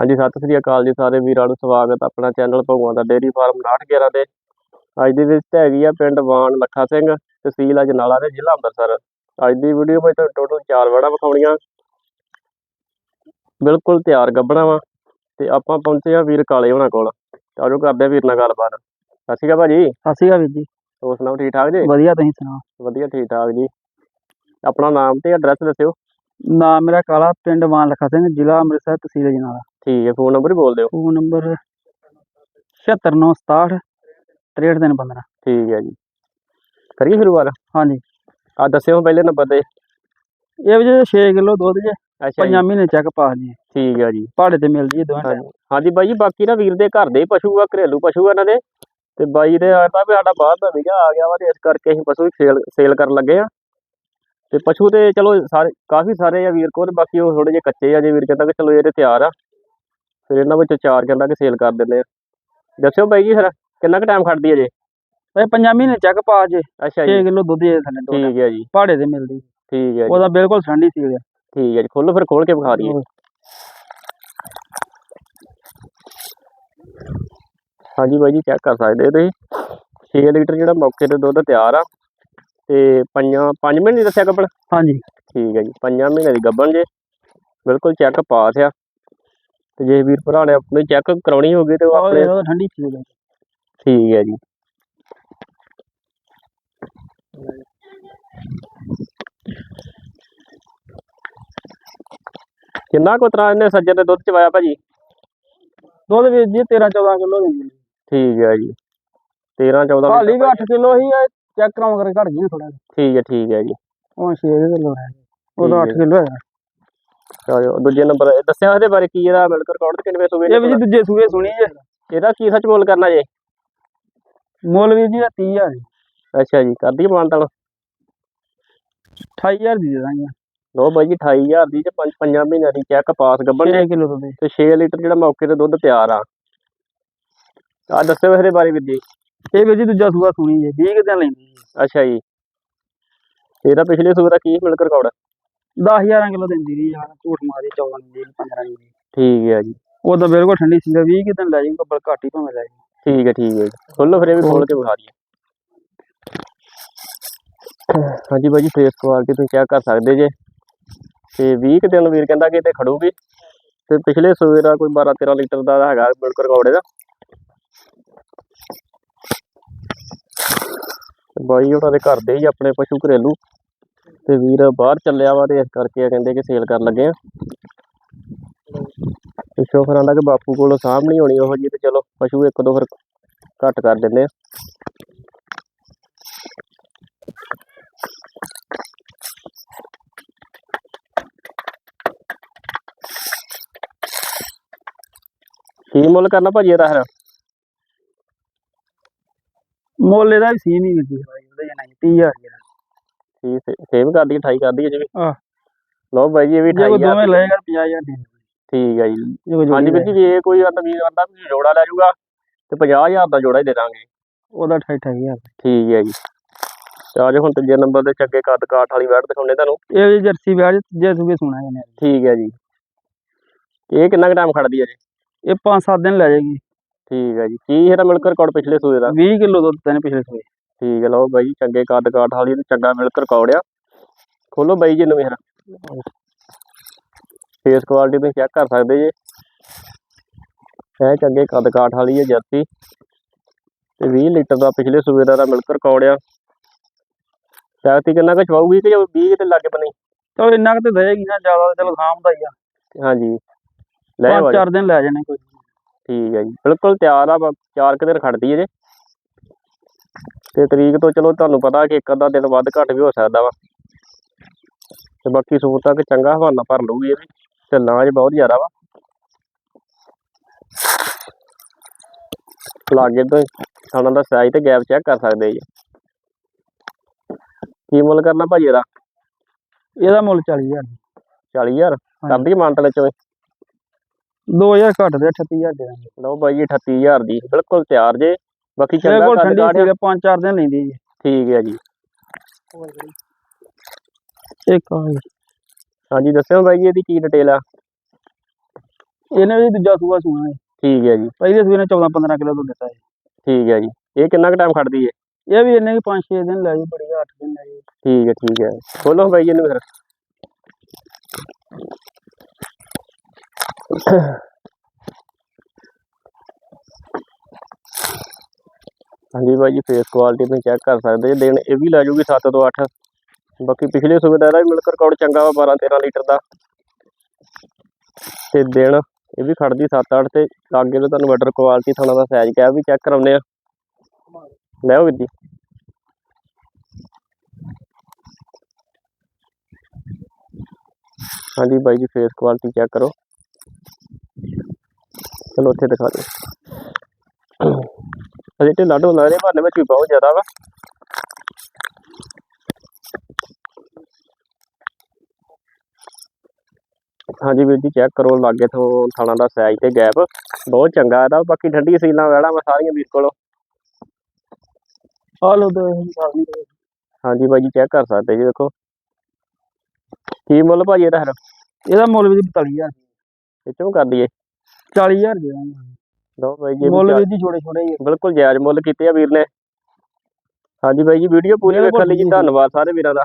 ਹਾਂਜੀ ਸਤਿ ਸ੍ਰੀ ਅਕਾਲ ਜੀ ਸਾਰੇ ਵੀਰਾਂ ਨੂੰ ਸਵਾਗਤ ਆਪਣਾ ਚੈਨਲ ਭਗਵਾਨ ਦਾ ਡੇਅਰੀ ਫਾਰਮ 911 ਦੇ ਅੱਜ ਦੀ ਵਿਜ਼ਿਟ ਹੈਗੀ ਆ ਪਿੰਡ ਵਾਣ ਲੱਖਾ ਸਿੰਘ ਤਹਿਸੀਲ ਅਜਨਾਲਾ ਦੇ ਜ਼ਿਲ੍ਹਾ ਅੰਮ੍ਰਿਤਸਰ। ਅੱਜ ਦੀ ਵੀਡੀਓ ਵਿੱਚ ਤੁਹਾਨੂੰ ਟੋਟਲ ਚਾਰ ਵੜਾ ਵਿਖਾਉਣੀਆਂ। ਬਿਲਕੁਲ ਤਿਆਰ ਗੱਬਣਾ ਵਾ ਤੇ ਆਪਾਂ ਪਹੁੰਚੇ ਆ ਵੀਰ ਕਾਲੇ ਹੋਣਾ ਕੋਲ। ਆਜੋ ਕਰਦੇ ਆ ਵੀਰ ਨਾਲ ਗੱਲਬਾਤ। ਸਤਿ ਸ਼੍ਰੀ ਅਕਾਲ ਭਾਜੀ। ਸਤਿ ਸ਼੍ਰੀ ਅਕਾਲ ਵੀਰ ਜੀ। ਹੋਰ ਸੁਣਾਓ ਠੀਕ ਠਾਕ ਜੀ? ਵਧੀਆ ਤੁਸੀਂ ਸੁਣਾਓ? ਵਧੀਆ ਠੀਕ ਠਾਕ ਜੀ। ਆਪਣਾ ਨਾਮ ਤੇ ਐਡਰੈਸ ਦੱਸਿਓ। ਨਾਮ ਮੇਰਾ ਕਾਲਾ ਪਿੰਡ ਵਾਨ ਲਖਾ ਸਿੰਘ ਜ਼ਿਲ੍ਹਾ ਅੰਮ੍ਰਿਤਸਰ ਤਹਿਸੀਲ ਅਜਨਾਲਾ ਠੀਕ ਹੈ ਫੋਨ ਨੰਬਰ ਹੀ ਬੋਲ ਦਿਓ। ਫੋਨ ਨੰਬਰ 76967 63315 ਠੀਕ ਹੈ ਜੀ। ਕਰੀਏ ਸ਼ੁਰੂਆਤ? ਹਾਂਜੀ। ਆ ਦੱਸਿਓ ਪਹਿਲੇ ਨੰਬਰ ਤੇ। ਇਹ ਵੀ 6 ਕਿਲੋ ਦੁੱਧ ਜੇ ਅੱਛਾ ਪੰਜਾਂ ਮਹੀਨੇ ਚੈੱਕ ਪਾਸ ਜੀ ਠੀਕ ਹੈ ਜੀ। ਪਹਾੜੇ ਤੇ ਮਿਲ ਜੀ ਦੋਵੇਂ। ਹਾਂਜੀ। ਬਾਈ ਜੀ ਬਾਕੀ ਨਾ ਵੀਰ ਦੇ ਘਰ ਦੇ ਪਸ਼ੂ ਆ ਘਰੇਲੂ ਪਸ਼ੂ ਆ ਇਹਨਾਂ ਦੇ। ਤੇ ਬਾਈ ਦੇ ਆਤਾ ਵੀ ਸਾਡਾ ਬਾਹਰ ਦਾ ਵੀਜ਼ਾ ਆ ਗਿਆ ਵਾ ਤੇ ਇਸ ਕਰਕੇ ਅਸੀਂ ਪਸ਼ੂ ਸੇਲ ਸੇਲ ਕਰਨ ਲੱਗੇ ਆ। ਤੇ ਪਸ਼ੂ ਤੇ ਚਲੋ ਸਾਰੇ ਕਾਫੀ ਸਾਰੇ ਆ ਵੀਰ ਕੋਲ ਬਾਕੀ ਉਹ ਥੋੜੇ ਜਿਹੇ ਕੱਚੇ ਆ ਜੇ ਵੀਰ ਕਹਿੰਦਾ ਕਿ ਚਲੋ ਇਹ ਤੇ ਤਿਆਰ ਆ। ਫਿਰ ਇਹਨਾਂ ਵਿੱਚੋਂ ਚਾਰ ਕਹਿੰਦਾ ਕਿ ਸੇਲ ਕਰ ਦਿੰਦੇ ਆ। ਦੱਸਿਓ ਬਾਈ ਜੀ ਫਿਰ ਕਿੰਨਾ ਕੁ ਟਾਈਮ ਖੜਦੀ ਹੈ ਜੇ? ਇਹ ਪੰਜਾਂ ਮਹੀਨੇ ਚੈੱਕ ਪਾਸ ਜੇ। ਅੱਛਾ 6 ਜੀ। ਕਿਲੋ ਦੁੱਧ ਜੇ ਥੱਲੇ ਠੀਕ ਹੈ ਜੀ। ਪਹਾੜੇ ਤੇ ਮਿਲਦੀ। ਠੀਕ ਹੈ ਜੀ। ਉਹਦਾ ਬਿਲਕੁਲ ਠੰਡੀ ਸੀ ਠੀਕ ਹੈ ਜੀ ਖੋਲੋ ਫਿਰ ਖੋਲ ਕੇ ਵਿਖਾ ਦਈਏ। ਹਾਂਜੀ ਬਾਈ ਜੀ ਚੈੱਕ ਕਰ ਸਕਦੇ ਹੋ ਤੁਸੀਂ। 6 ਲੀਟਰ ਜਿਹੜਾ ਮੌਕੇ ਤੇ ਦੁੱਧ ਤਿਆਰ ਆ। ਤੇ ਪੰਜਾਂ ਪੰਜ ਮਹੀਨੇ ਦੀ ਦੱਸਿਆ ਗੱਬਣ? ਹਾਂਜੀ। ਠੀਕ ਹੈ ਜੀ ਪੰਜਾਂ ਮਹੀਨੇ ਦੀ ਗੱਬਣ ਜੇ। ਬਿਲਕੁਲ ਚੈੱਕ ਪਾਸ ਆ ਤੇ ਜੇ ਵੀਰ ਭਰਾ ਨੇ ਆਪਣੀ ਚੈੱਕ ਕਰਾਉਣੀ ਹੋਗੀ ਤੇ ਉਹ ਆਪਣੇ ਉਹ ਠੰਡੀ ਸੀ ਠੀਕ ਹੈ ਜੀ। ਕਿੰਨਾ ਕੁ ਤਰ੍ਹਾਂ ਇਹਨੇ ਸੱਜਰ ਦੇ ਦੁੱਧ ਚਵਾਇਆ ਭਾਜੀ? ਦੁੱਧ ਵੀਰ ਜੀ 13 14 ਕਿਲੋ ਦਿੰਦੀ ਠੀਕ ਹੈ ਜੀ। 13 14 ਹਾਲੀ ਵੀ 8 ਕਿਲੋ ਹੀ ਚੈੱਕ ਕਰਾਉਂ ਕਰਕੇ ਘਟ ਗਈ ਥੋੜਾ ਠੀਕ ਹੈ ਠੀਕ ਹੈ ਜੀ। ਉਹ 6 ਕਿਲੋ ਗਏ। ਉਹਦਾ 8 ਠੀਕ ਕਿਲੋ ਹੈਗਾ ਚਲੋ ਦੂਜੇ ਨੰਬਰ ਦੱਸਿਆ ਉਹਦੇ ਬਾਰੇ ਕੀ ਇਹਦਾ ਮਿਲਕ ਰਿਕਾਰਡ ਤੇ ਕਿੰਨੇ ਸੂਬੇ ਇਹ ਵੀ ਜੀ ਦੂਜੇ ਸੂਏ ਸੁਣੀ ਜੇ ਇਹਦਾ ਕੀ ਸੱਚ ਮੁੱਲ ਕਰਨਾ ਜੇ? ਮੁੱਲ ਵੀਰ ਜੀ ਦਾ 30000 ਜੀ। ਅੱਛਾ ਜੀ ਕਰਦੀ ਮਾਨਤਾਨ। 28000 ਦੀ ਦੇ ਦਾਂਗੇ। ਲੋ ਬਾਈ ਜੀ 28000 ਦੀ ਤੇ ਪੰਜ ਪੰਜਾਂ ਮਹੀਨਿਆਂ ਦੀ ਚੈੱਕ ਪਾਸ ਗੱਬਣ 6 ਕਿਲੋ ਦੁੱਧ ਤੇ 6 ਲੀਟਰ ਜਿਹੜਾ ਮੌਕੇ ਤੇ ਦੁੱਧ ਤਿਆਰ ਆ। ਆ ਦੱਸਿਓ ਇਹਦੇ ਬਾਰੇ ਵੀਰ ਜੀ। ਇਹ ਵੀਰ ਜੀ ਦੂਜਾ ਸੂਆ ਸੁਣੀ ਜੇ 20 ਕੁ ਦਿਨ ਲੈਂਦੀ ਅੱਛਾ ਜੀ। ਇਹਦਾ ਪਿਛਲੇ ਸੂਬੇ ਦਾ ਕੀ ਮਿਲਕ ਰਿਕਾਰਡ 10000 ਕਿਲੋ ਦਿੰਦੀ ਰਹੀ ਯਾਰ ਝੂਠ ਮਾਰੀ 14 ਦੀ 15 ਦੀ। ਠੀਕ ਹੈ ਜੀ। ਉਹ ਤਾਂ ਬਿਲਕੁਲ ਠੰਡੀ ਸੀ 20 ਕੁ ਦਿਨ ਲੈ ਜਾਊਗਾ ਬਲ ਘੱਟ ਭਾਵੇਂ ਲੈ ਜਾਊ ਠੀਕ ਹੈ ਠੀਕ ਹੈ ਜੀ। ਖੋਲੋ ਫਿਰ ਇਹ ਵੀ ਖੋਲ ਕੇ ਵਿਖਾ ਦਈਏ। ਹਾਂਜੀ ਬਾਈ ਜੀ ਫੇਸ ਕੁਆਲਿਟੀ ਤੁਸੀਂ ਚੈੱਕ ਕਰ ਸਕਦੇ ਜੇ। ਤੇ 20 ਕੁ ਦਿਨ ਵੀਰ ਕਹਿੰਦਾ ਕਿ ਤੇ ਖੜੂਗੀ। ਤੇ ਪਿਛਲੇ ਸੂਏ ਦਾ ਕੋਈ 12 13 ਲੀਟਰ ਦਾ ਹੈਗਾ ਮਿਲਕ ਰਿਕਾਰਡ ਤੇ ਬਾਈ ਉਹਨਾਂ ਦੇ ਘਰ ਦੇ ਹੀ ਆਪਣੇ ਪਸ਼ੂ ਘਰੇਲੂ। ਤੇ ਵੀਰ ਬਾਹਰ ਚੱਲਿਆ ਵਾ ਤੇ ਇਸ ਕਰਕੇ ਕਹਿੰਦੇ ਕਿ ਸੇਲ ਕਰਨ ਲੱਗੇ ਆ। ਤੇ ਸ਼ੋਫਰ ਆਂਦਾ ਕਿ ਬਾਪੂ ਕੋਲੋਂ ਸਾਂਭ ਨਹੀਂ ਹੋਣੀ ਉਹੋ ਜੀ ਤੇ ਚਲੋ ਪਸ਼ੂ ਇੱਕ ਦੋ ਫਿਰ ਘੱਟ ਕਰ ਦਿੰਦੇ ਆ। ਕੀ ਮੁੱਲ ਕਰਨਾ ਭਾਜੀ ਇਹਦਾ ਫਿਰ? ਮੁੱਲ ਇਹਦਾ ਵੀ ਸੇਮ ਹੀ ਮਿਲਦੀ ਹੈ ਉਹਦਾ ਜਨਾ 30000 ਦੀ ਠੀਕ ਸੇਵ ਕਰ ਦਈਏ 28 ਕਰ ਦਈਏ ਜਿਵੇਂ। ਆਹ। ਲਓ ਬਾਈ ਜੀ ਇਹ ਵੀ ਜੇ ਕੋਈ 28000 ਦੋਵੇਂ ਲਏਗਾ 50000 ਦੀ। ਠੀਕ ਹੈ ਜੀ। ਕੋਈ ਹਾਂਜੀ ਵੀਰ ਜੀ ਜੇ ਕੋਈ ਆਂਦਾ ਵੀਰ ਆਂਦਾ ਵੀ ਜੋੜਾ ਲੈ ਜਾਊਗਾ ਤੇ 50000 ਦਾ ਜੋੜਾ ਹੀ ਦੇ ਦਾਂਗੇ। ਉਹਦਾ 28000 ਠੀਕ ਹੈ ਜੀ। ਤੇ ਆ ਜਾਓ ਹੁਣ ਤੀਜੇ ਨੰਬਰ ਤੇ ਚੱਗੇ ਕੱਦ ਕਾਠ ਵਾਲੀ ਵੈਟ ਦਿਖਾਉਣੇ ਤੁਹਾਨੂੰ। ਇਹ ਵੀ ਜਰਸੀ ਵਿਆਜ ਜੇ ਸੂਗੇ ਸੁਣਾ ਜਾਂਦੇ ਠੀਕ ਹੈ ਜੀ। ਇਹ ਕਿੰਨਾ ਕੁ ਟਾਈਮ ਖੜਦੀ ਹੈ ਜੀ? ਇਹ 5-7 ਦਿਨ ਲੈ ਜਾਏਗੀ। ਠੀਕ ਹੈ ਜੀ। ਕੀ ਇਹਦਾ ਮਿਲਕ ਰਿਕਾਰਡ ਪਿਛਲੇ ਸੂਏ ਦਾ? 20 ਕਿਲੋ ਦੁੱਧ ਤੈਨੂੰ ਪਿਛਲੇ ਸੂਏ। ਠੀਕ ਹੈ ਲਓ ਬਾਈ ਚੰਗੇ ਕੱਦ ਕਾਠ ਵਾਲੀ ਤੇ ਚੰਗਾ ਮਿਲਕ ਰਿਕਾਰਡ ਆ। ਖੋਲੋ ਬਾਈ ਜੀ ਨੂੰ ਮੇਰਾ ਫੇਸ ਕੁਆਲਿਟੀ ਤੁਸੀਂ ਚੈੱਕ ਕਰ ਸਕਦੇ ਜੀ। ਇਹ ਚੰਗੇ ਕੱਦ ਕਾਠ ਵਾਲੀ ਹੈ ਜਰਸੀ। ਤੇ 20 ਲੀਟਰ ਦਾ ਪਿਛਲੇ ਸੂਏ ਦਾ ਮਿਲਕ ਰਿਕਾਰਡ ਆ। ਸ਼ਾਇਦ ਕਿੰਨਾ ਕੁ ਚਵਾਊਗੀ ਕਿ 20 ਤੇ ਲੱਗੇ ਬਣੀ ਚਲੋ ਇੰਨਾ ਕੁ ਤੇ ਦੇਗੀ ਨਾ ਜ਼ਿਆਦਾ ਚਲੋ ਸਾਂਭਦਾ ਹੀ ਆ। ਹਾਂਜੀ। ਲੈ ਜੀ। ਚਾਰ ਦਿਨ ਲੈ ਜਾਣੇ ਕੋਈ। ਠੀਕ ਹੈ ਜੀ। ਬਿਲਕੁਲ ਤਿਆਰ ਆ ਚਾਰ ਕੁ ਦਿਨ ਖੜਦੀ ਹੈ ਜੇ। ਤੇ ਤਰੀਕ ਤੋਂ ਚਲੋ ਤੁਹਾਨੂੰ ਪਤਾ ਕਿ ਇੱਕ ਅੱਧਾ ਦਿਨ ਵੱਧ ਘੱਟ ਵੀ ਹੋ ਸਕਦਾ ਵਾ। ਤੇ ਬਾਕੀ ਸੂਰ ਤੱਕ ਚੰਗਾ ਹਵਾਨਾ ਭਰ ਲਊਗੀ ਇਹ ਤੇ ਲਾਂਜ ਬਹੁਤ ਜ਼ਿਆਦਾ ਵਾ। ਲਾਗੇ ਤੋਂ ਥਾਣਾ ਦਾ ਸਾਈਜ਼ ਤੇ ਗੈਪ ਚੈੱਕ ਕਰ ਸਕਦੇ ਜੀ। ਕੀ ਮੁੱਲ ਕਰਨਾ ਭਾਜੀ ਇਹਦਾ? ਇਹਦਾ ਮੁੱਲ 40000 40000 ਕਰਦੀ ਮਾਨਤਲੇ ਚੋਂ 2000 ਘੱਟ ਦੇ 38000 ਦੇ ਲਓ ਬਾਈ ਜੀ 38000 ਦੀ ਬਿਲਕੁਲ ਤਿਆਰ ਜੇ। ਬਾਕੀ ਚੰਗਾ ਬਿਲਕੁਲ ਕੱਦ ਠੰਡੀ ਕਾਠ ਆ। ਸੀ ਪੰਜ ਚਾਰ ਦਿਨ ਲੈਂਦੀ ਜੀ ਠੀਕ ਹੈ ਜੀ। ਇੱਕ ਆ ਜੀ। ਹਾਂਜੀ ਦੱਸਿਓ ਬਾਈ ਜੀ ਇਹਦੀ ਕੀ ਡਿਟੇਲ ਆ? ਇਹਨੇ ਵੀ ਦੂਜਾ ਸੂਆ ਸੂਣਾ ਹੈ। ਠੀਕ ਹੈ ਜੀ। ਪਹਿਲੇ ਸੂਏ ਨੇ 14 15 ਕਿਲੋ ਦੁੱਧ ਦਿੱਤਾ ਹੈ ਠੀਕ ਹੈ ਜੀ। ਇਹ ਕਿੰਨਾ ਕੁ ਟਾਈਮ ਖੜਦੀ ਹੈ? ਇਹ ਵੀ ਇਹਨੇ ਵੀ 5-6 ਦਿਨ ਲੈ ਜੀ ਬੜੀ 8 ਦਿਨ ਲੈ ਜੀ ਠੀਕ ਹੈ ਠੀਕ ਹੈ। ਖੋਲੋ ਬਾਈ ਜੀ ਇਹਨੂੰ ਫਿਰ। ਹਾਂਜੀ ਬਾਈ ਜੀ ਫੇਸ ਕੁਆਲਿਟੀ ਤੁਸੀਂ ਚੈੱਕ ਕਰ ਸਕਦੇ ਜੇ ਦਿਨ ਇਹ ਵੀ ਲੈ ਜੂਗੀ 7 ਤੋਂ 8 ਬਾਕੀ ਪਿਛਲੇ ਸੂਬੇ ਦਾ ਇਹਦਾ ਵੀ ਮਿਲਕ ਰਿਕਾਰਡ ਚੰਗਾ ਵਾ 12 13 ਲੀਟਰ ਦਾ। ਤੇ ਦਿਨ ਇਹ ਵੀ ਖੜਦੀ 7 8 ਤੇ ਲਾਗੇ ਤੋਂ ਤੁਹਾਨੂੰ ਵਾਟਰ ਕੁਆਲਿਟੀ ਥਾਣਾ ਦਾ ਸਾਈਜ਼ ਕਿਹਾ ਵੀ ਚੈੱਕ ਕਰਾਉਂਦੇ ਆ। ਲੈ ਆਓ ਵੀਰ ਜੀ। ਹਾਂਜੀ ਬਾਈ ਜੀ ਫੇਸ ਕੁਆਲਿਟੀ ਚੈੱਕ ਕਰੋ। ਚਲੋ ਉੱਥੇ ਦਿਖਾ ਦਿਓ। ਅਜੇ ਢਿੱਲਾ ਢੋਲਾ ਇਹਦੇ ਭਾਨੇ ਵਿੱਚ ਵੀ ਬਹੁਤ ਜ਼ਿਆਦਾ ਵਾ। ਹਾਂਜੀ ਵੀਰ ਜੀ ਚੈੱਕ ਕਰੋ ਲਾਗੇ ਤੋਂ ਥਾਣਾ ਦਾ ਸਾਈਜ਼ ਤੇ ਗੈਪ ਬਹੁਤ ਚੰਗਾ ਇਹਦਾ ਬਾਕੀ ਠੰਡੀ ਸੀਲਾਂ ਵੈੜਾ ਮੈਂ ਸਾਰੀਆਂ ਵੀਰ ਕੋਲੋਂ। ਆ ਲੋ ਦੋ ਇਹ। ਹਾਂਜੀ ਬਾਈ ਜੀ ਚੈੱਕ ਕਰ ਸਕਦੇ ਜੀ ਦੇਖੋ ਕੀ ਮੁੱਲ ਭਾਜੀ ਇਹਦਾ ਫਿਰ? ਇਹਦਾ ਮੁੱਲ ਵੀ 42000 ਵਿੱਚੋਂ ਕਰ ਦਈਏ? 40000 ਦੇ ਲਓ ਬਾਈ ਜੀ ਮੁੱਲ ਵੀ ਦੀ ਛੋਟੇ ਛੋਟੇ ਹੀ ਆ। ਬਿਲਕੁਲ ਜਾਇਜ਼ ਮੁੱਲ ਕੀਤੇ ਆ ਵੀਰ ਨੇ ਹਾਂਜੀ ਬਾਈ ਜੀ ਵੀਡੀਓ ਪੂਰੀ ਵੇਖਣ ਲਈ ਜੀ ਜੀ। ਧੰਨਵਾਦ ਸਾਰੇ ਵੀਰਾਂ ਦਾ